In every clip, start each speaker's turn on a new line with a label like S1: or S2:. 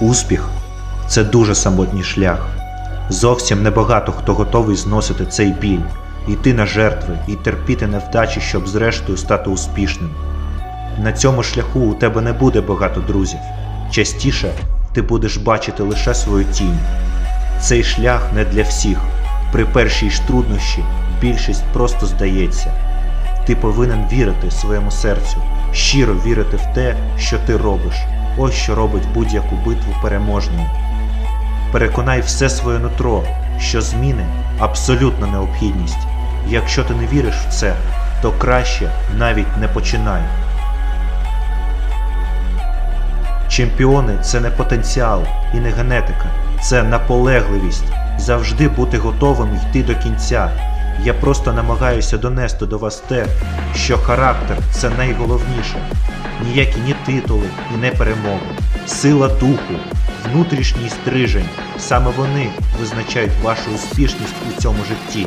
S1: Успіх це дуже самотній шлях. Зовсім небагато хто готовий зносити цей біль, йти на жертви і терпіти невдачі, щоб зрештою стати успішним. На цьому шляху у тебе не буде багато друзів. Частіше ти будеш бачити лише свою тінь. Цей шлях не для всіх. При першій ж труднощі більшість просто здається. Ти повинен вірити своєму серцю, щиро вірити в те, що ти робиш. Ось що робить будь-яку битву переможною. Переконай все своє нутро, що зміни абсолютна необхідність. Якщо ти не віриш в це, то краще навіть не починай. Чемпіони це не потенціал і не генетика, це наполегливість, завжди бути готовим йти до кінця. Я просто намагаюся донести до вас те, що характер це найголовніше. Ніякі ні титули і не перемоги. Сила духу, внутрішній стрижень. Саме вони визначають вашу успішність у цьому житті.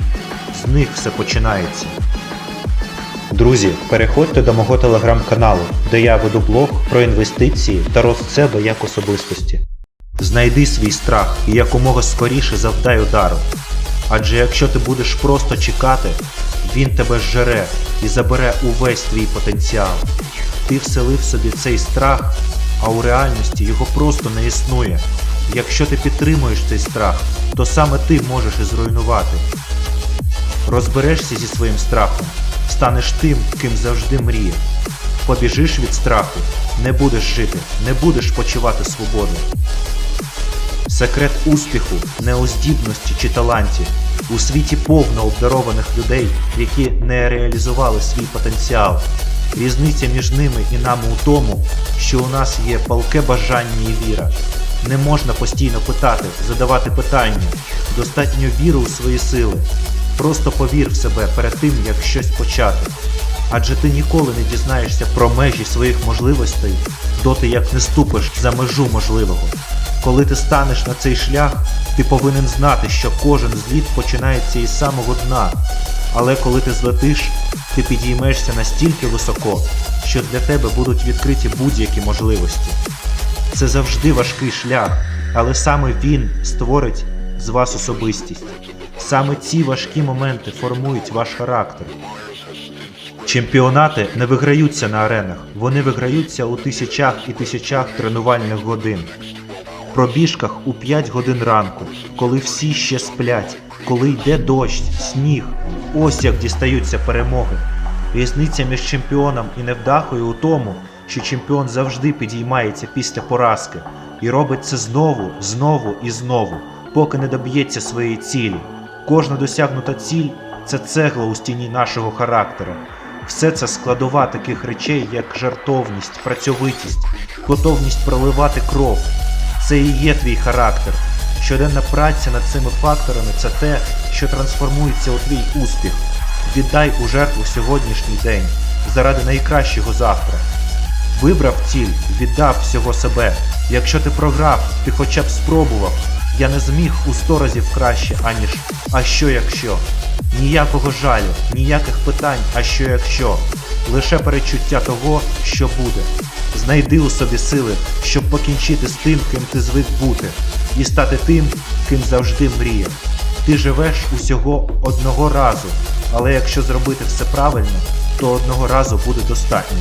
S1: З них все починається. Друзі, переходьте до мого телеграм-каналу, де я веду блог про інвестиції та рост себе як особистості. Знайди свій страх і якомога скоріше завдай удару. Адже якщо ти будеш просто чекати, він тебе зжере і забере увесь твій потенціал. Ти вселив собі цей страх, а у реальності його просто не існує. Якщо ти підтримуєш цей страх, то саме ти можеш і зруйнувати. Розберешся зі своїм страхом, станеш тим, ким завжди мріяв. Побіжиш від страху, не будеш жити, не будеш почувати свободу. Секрет успіху не у здібності чи таланті. У світі повно обдарованих людей, які не реалізували свій потенціал. Різниця між ними і нами у тому, що у нас є палке бажання і віра. Не можна постійно питати, задавати питання. Достатньо віри у свої сили. Просто повір в себе перед тим, як щось почати. Адже ти ніколи не дізнаєшся про межі своїх можливостей, доти як не ступиш за межу можливого. Коли ти станеш на цей шлях, ти повинен знати, що кожен зліт починається із самого дна. Але коли ти злетиш, ти підіймешся настільки високо, що для тебе будуть відкриті будь-які можливості. Це завжди важкий шлях, але саме він створить з вас особистість. Саме ці важкі моменти формують ваш характер. Чемпіонати не виграються на аренах, вони виграються у тисячах і тисячах тренувальних годин. Пробіжках у 5 годин ранку, коли всі ще сплять, коли йде дощ, сніг, ось як дістаються перемоги. Різниця між чемпіоном і невдахою у тому, що чемпіон завжди підіймається після поразки і робить це знову, знову і знову, поки не доб'ється своєї цілі. Кожна досягнута ціль це цегла у стіні нашого характера. Все це складова таких речей, як жартовність, працьовитість, готовність проливати кров. Це і є твій характер. Щоденна праця над цими факторами це те, що трансформується у твій успіх. Віддай у жертву сьогоднішній день заради найкращого завтра. Вибрав ціль, віддав всього себе. Якщо ти програв, ти хоча б спробував. Я не зміг у сто разів краще, аніж а що якщо. Ніякого жалю, ніяких питань, а що якщо. Лише перечуття того, що буде. Знайди у собі сили, щоб покінчити з тим, ким ти звик бути, і стати тим, ким завжди мріяв. Ти живеш усього одного разу, але якщо зробити все правильно, то одного разу буде достатньо.